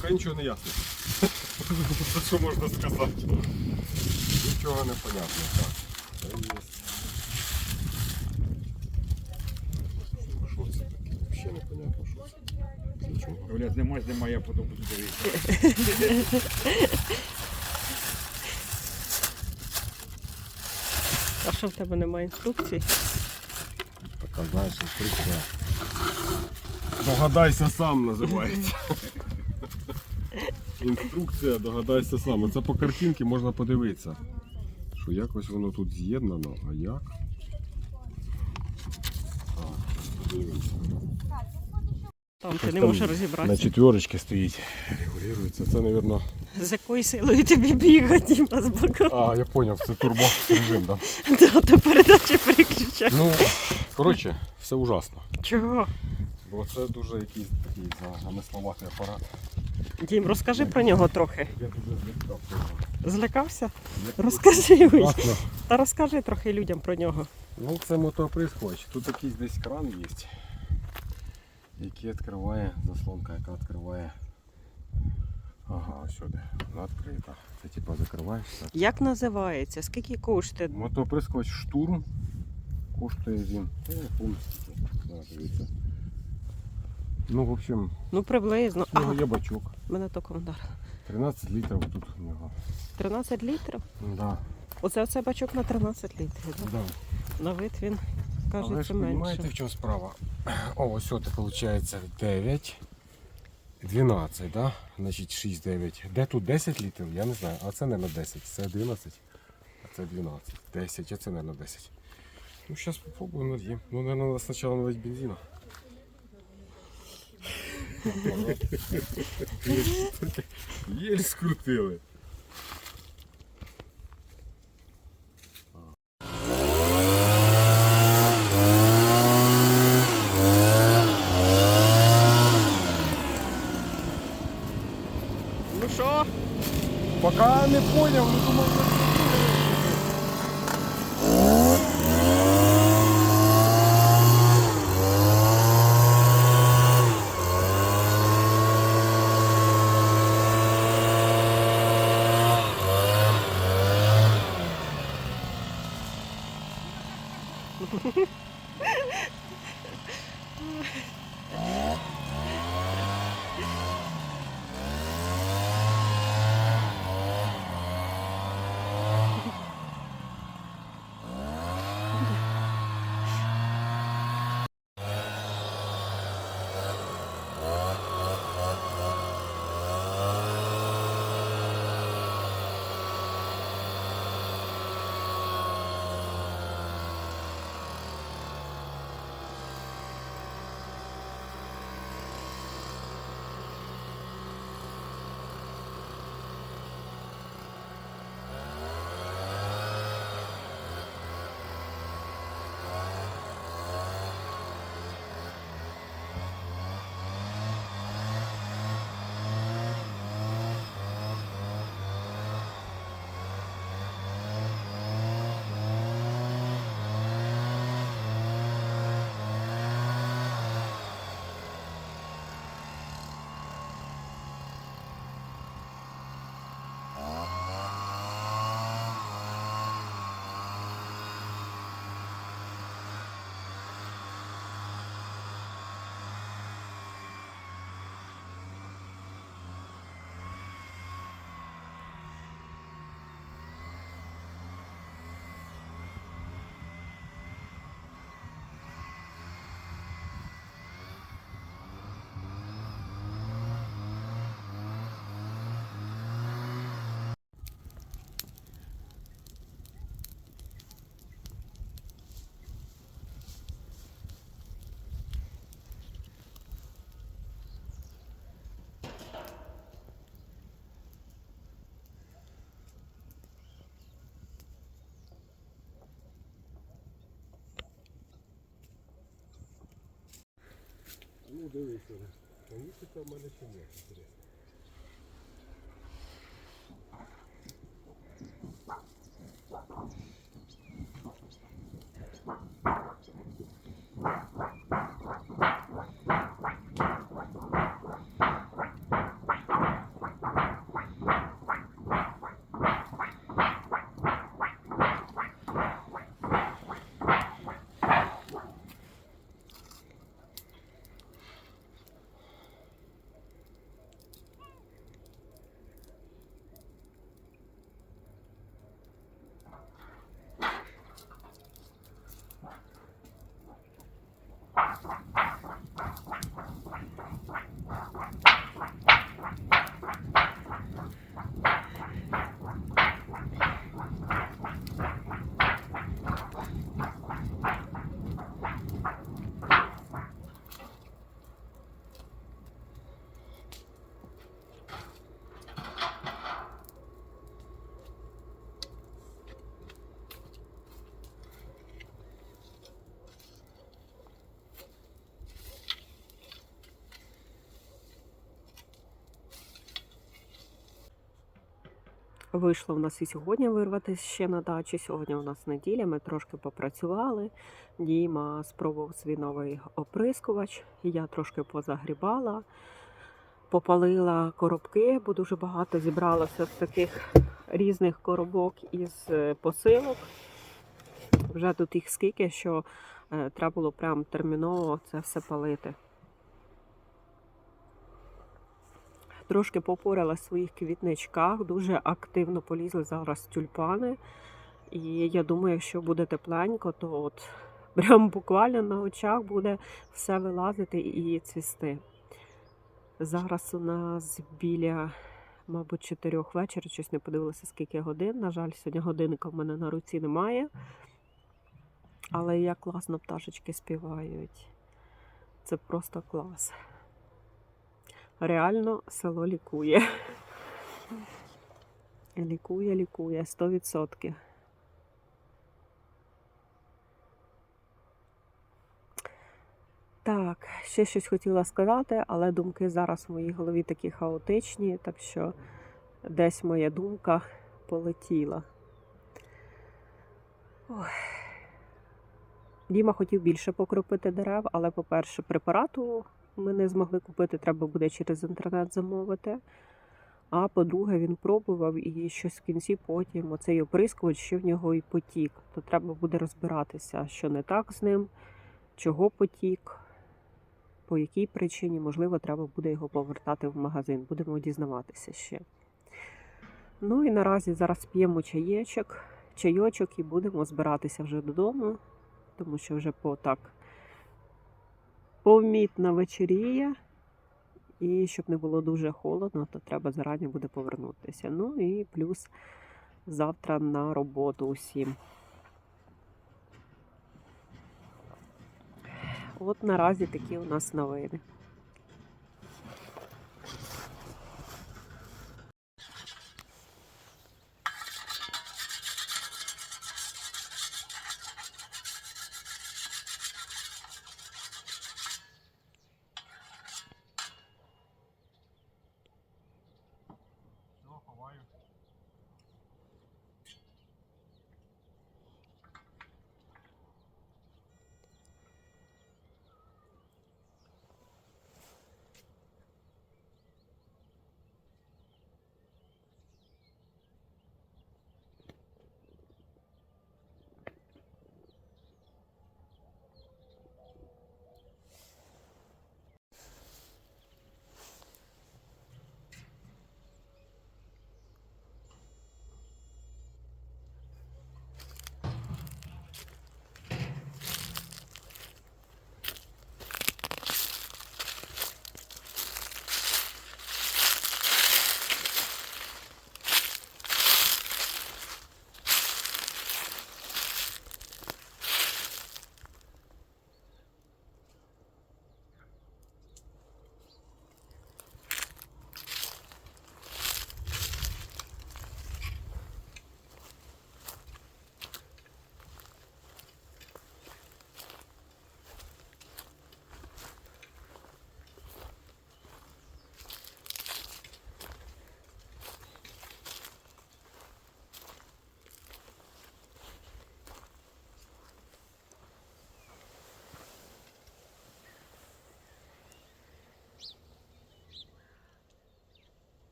Поки нічого не ясно. Це що можна сказати? Нічого не понятно. Так. Це є. Що це таке? Взагалі не понятно, що це. Це чого? Нема, нема, я потім буду дивитися. А що в тебе немає інструкції? Така, знаєш, інструкція. Догадайся сам називається. Інструкція, догадайся сам. Це по картинці можна подивитися. Що якось воно тут з'єднано, а як? Так, подивимося. Там ти не можеш На розібратися. четверочці стоїть. Регулюється. Це, мабуть. З якою силою тобі бігати з боку? А, я зрозумів, це турбо режим, так? Да, то передачі переключай. Ну, коротше, все ужасно. Чого? Бо це дуже якийсь такий замисловатий апарат. Дім, розкажи про нього трохи. Я дуже злякав. Злякався? Розкажи. Та розкажи трохи людям про нього. Ну, це мотоприскоч. Тут якийсь десь кран є, який відкриває, заслонка, яка відкриває. Ага, ось сюди. Вона відкрита. Це типа закриваєш. Як називається? Скільки коштує? Мотоприскоч штурм. Коштує він. Фунт. Дивіться. Ну, в общем, Ну приблизно. в нього Ага, є бачок. мене током вдарило. 13 літрів тут у нього. 13 літрів? Да, Оце оце бачок на 13 літрів. да? да. На вид він Але каже, ж це розумієте, менше. в чому справа? О, ось це виходить 9, 12, да? Значить 6, 9. Де тут 10 літрів? Я не знаю. А це, мабуть, 10. Це 11, а це 12. 10, а це, мабуть, 10. Ну, зараз спробую нальємо. Ну, наверное, надо спочатку налить бензина. Єль скрутили. Ну що? Пока не понял, Ну, дивися. Поїхати в мене чи ні? Інтересно. Вийшло в нас і сьогодні вирватися ще на дачі. Сьогодні у нас неділя, ми трошки попрацювали. Діма спробував свій новий оприскувач. Я трошки позагрібала, попалила коробки, бо дуже багато зібралося з таких різних коробок із е, посилок. Вже тут їх скільки, що е, треба було прям терміново це все палити. Трошки попорала в своїх квітничках, дуже активно полізли зараз тюльпани. І я думаю, якщо буде тепленько, то от прям буквально на очах буде все вилазити і цвісти. Зараз у нас біля, мабуть, чотирьох вечора, щось не подивилася, скільки годин. На жаль, сьогодні годинника в мене на руці немає. Але як класно пташечки співають. Це просто клас. Реально село лікує. Лікує, лікує, 100%. Так, ще щось хотіла сказати, але думки зараз в моїй голові такі хаотичні, так що десь моя думка полетіла. Ой. Діма хотів більше покропити дерев, але, по-перше, препарату ми не змогли купити, треба буде через інтернет замовити. А по-друге, він пробував і щось в кінці потім оцей оприскувач, що в нього і потік. То треба буде розбиратися, що не так з ним, чого потік, по якій причині, можливо, треба буде його повертати в магазин. Будемо дізнаватися ще. Ну і наразі зараз п'ємо чаєчок, чайочок і будемо збиратися вже додому, тому що вже по так помітно вечеріє. І щоб не було дуже холодно, то треба зарані буде повернутися. Ну і плюс завтра на роботу усім. От наразі такі у нас новини.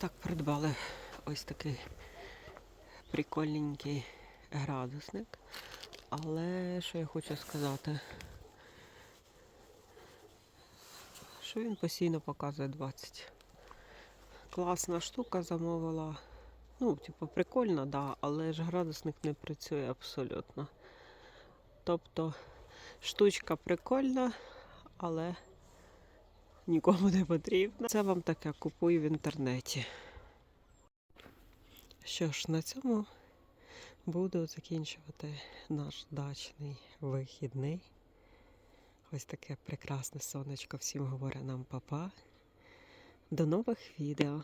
Так, придбали ось такий прикольненький градусник. Але що я хочу сказати? Що він постійно показує 20. Класна штука замовила. Ну, типу, прикольно, да, але ж градусник не працює абсолютно. Тобто штучка прикольна, але нікому не потрібна. Це вам таке купую в інтернеті. Що ж, на цьому буду закінчувати наш дачний вихідний. Ось таке прекрасне сонечко всім говорить нам папа. До нових відео.